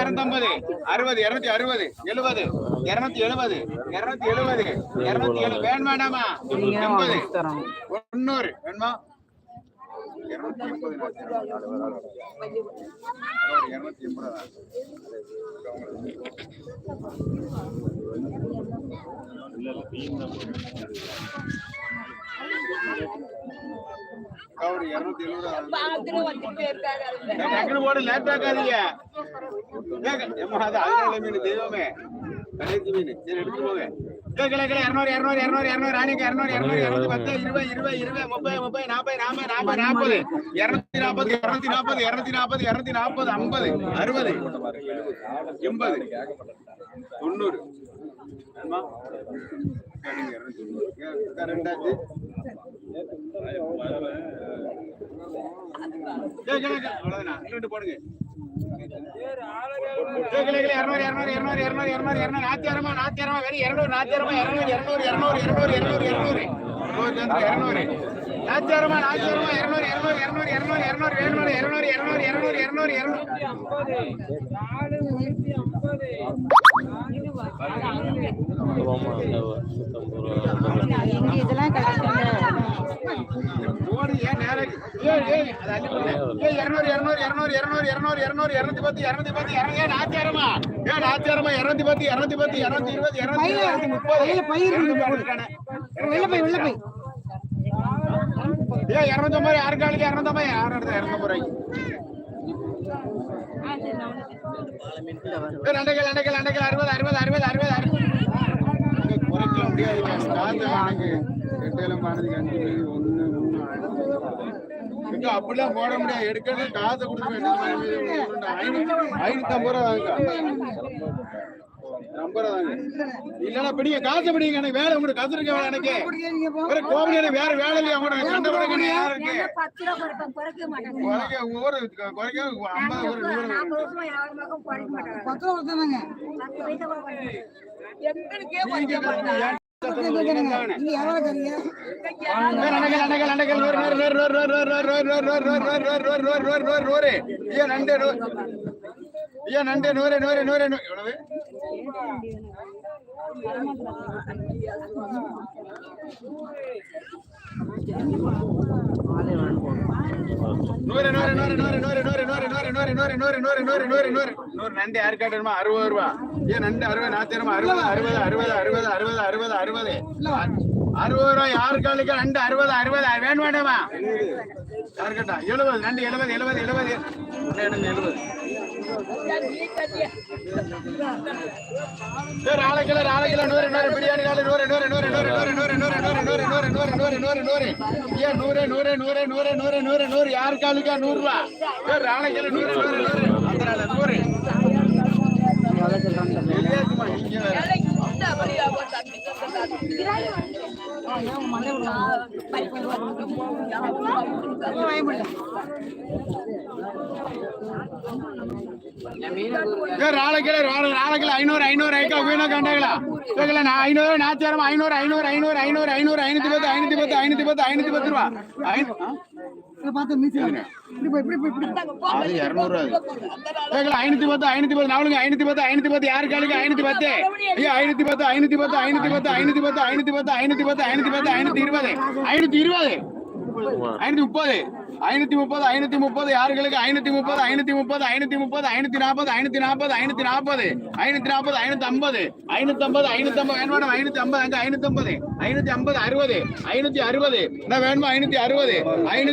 இரநூத்தம்பது அறுபது இருநூத்தி அறுபது எழுபது இருநூத்தி எழுபது இருநூத்தி எழுபது இருநூத்தி எழுபது வேணுமா வேண்டாமா? எண்பது. தொண்ணூறு வேணுமா? இருநூத்தி எண்பது இருநூத்தி எண்பது. டக்குனு போடு லேட் ஆக்காதீங்க மீன் தெய்வமே. கடைசி மீன். சரி எடுத்து போங்க. கிலோ கிலோ கிலோ இரநூறு இரநூறு இரநூறு இரநூறு ராணிக்கு இரநூறு இரநூறு இரநூத்தி பத்து இருபது இருபது இருபது முப்பது முப்பது நாற்பது நாற்பது நாற்பது நாற்பது. இரநூத்தி நாற்பது இரநூத்தி நாற்பது இரநூத்தி நாற்பது இரநூத்தி நாற்பது ஐம்பது அறுபது எண்பது. தொண்ணூறு. ரெண்டாச்சு. ரெண்டு போடுங்க நாத்தியாரமா நாத்தியாரமா வெறும் இருநூறு நாத்தியாரமா இருநூறு இருநூறு இருநூறு இருநூறு இருநூறு இருநூறு இருநூறு நாச்சியாரமா நாச்சியாரமா இருநூறு இருநூறு இருநூறு இருநூறு இருநூறு வேணுமனு இருநூறு இருநூறு இருநூறு இருநூறு இருநூறு ஐம்பது இரநூத்தம்பது யாருக்காளுக்கு இரநூத்தம்பது யார் இடத்துல இரநூத்தம்பது ரூபாய்க்கு. அண்டைகள் அண்டைகள் அண்டைகள் அறுபது அறுபது அறுபது அறுபது அறுபது. குறைக்க முடியாது. காத்து இங்க அப்படிலாம் போட முடியாது. எடுக்கிறது காசை கொடுக்க வேண்டியது ஐநூத்தி ஐம்பது ரூபா இல்லைன்னா பிடிங்க காசை பிடிங்க எனக்கு வேலை உங்களுக்கு கசு இருக்க வேலை எனக்கு. வேற கோபடி எனக்கு வேற வேலை இல்லையா உங்களுக்கு குறைப்பேன் குறைக்க ஒவ்வொரு குறைக்க ஐம்பது ஒரு நூறு பத்து ரூபா நண்டு நூறு நூறு நூறு எவ்வளவு நண்டு யாரு காட்டணுமா? அறுபது ரூபா. ஏன் நண்டு அறுபது நாத்திரமா? அறுபது அறுபது அறுபது அறுபது அறுபது அறுபது அறுபது. அறுபது ரூபா யாரு காலுக்கு நண்டு அறுபது அறுபது வேணும் வேண்டாமா யாரு கேட்டா? எழுபது நண்டு எழுபது எழுபது எழுபது எழுபது. சார் ஆளை நூறு நூறு பிரியாணி நாலு நூறு நூறு நூறு நூறு நூறு நூறு நூறு நூறு நூறு நூறு நூறு நூறு நூறு நூறு ஏன் நூறு நூறு நூறு நூறு நூறு நூறு நூறு யாரு காலுக்கா நூறு ரூபா நூறு நூறு நூறு நூறு ஐநூறு ஐநூறு ஐக்கா வீணா கண்டாங்களா கேட்கல நான் ஐநூறு நாத்தியாரம் ஐநூறு ஐநூறு ஐநூறு ஐநூறு ஐநூறு ஐநூத்தி பத்து ஐநூத்தி பத்து ஐநூத்தி பத்து ஐநூத்தி பத்து ரூபா ஐநூத்தி பத்து ஐநூத்தி பத்து நாலுங்க ஐநூத்தி பத்து ஐநூத்தி பத்து யாரு காலுக்கு ஐநூத்தி பத்து ஐயா ஐநூத்தி பத்து ஐநூத்தி பத்து ஐநூத்தி பத்து ஐநூத்தி பத்து ஐநூத்தி பத்து ஐநூத்தி பத்து ஐநூத்தி பத்து ஐநூத்தி இருபது ஐநூத்தி இருபது ஐநூத்தி முப்பது. ஐநூத்தி முப்பது. ஐநூத்தி முப்பது யாருகளுக்கு ஐநூத்தி முப்பது ஐநூத்தி முப்பது ஐநூத்தி முப்பது ஐநூத்தி நாற்பது ஐநூத்தி நாற்பது ஐநூத்தி நாற்பது ஐநூத்தி நாற்பது ஐநூத்தி ஐம்பது ஐநூத்தி ஐம்பது ஐநூத்தி ஐம்பது. வேணும் ஐநூத்தி ஐம்பது? ஐநூத்தி ஐம்பது. ஐநூத்தி ஐம்பது அறுபது. ஐநூத்தி அறுபது. என்ன வேணுமா? ஐநூத்தி அறுபது. ஐநூத்தி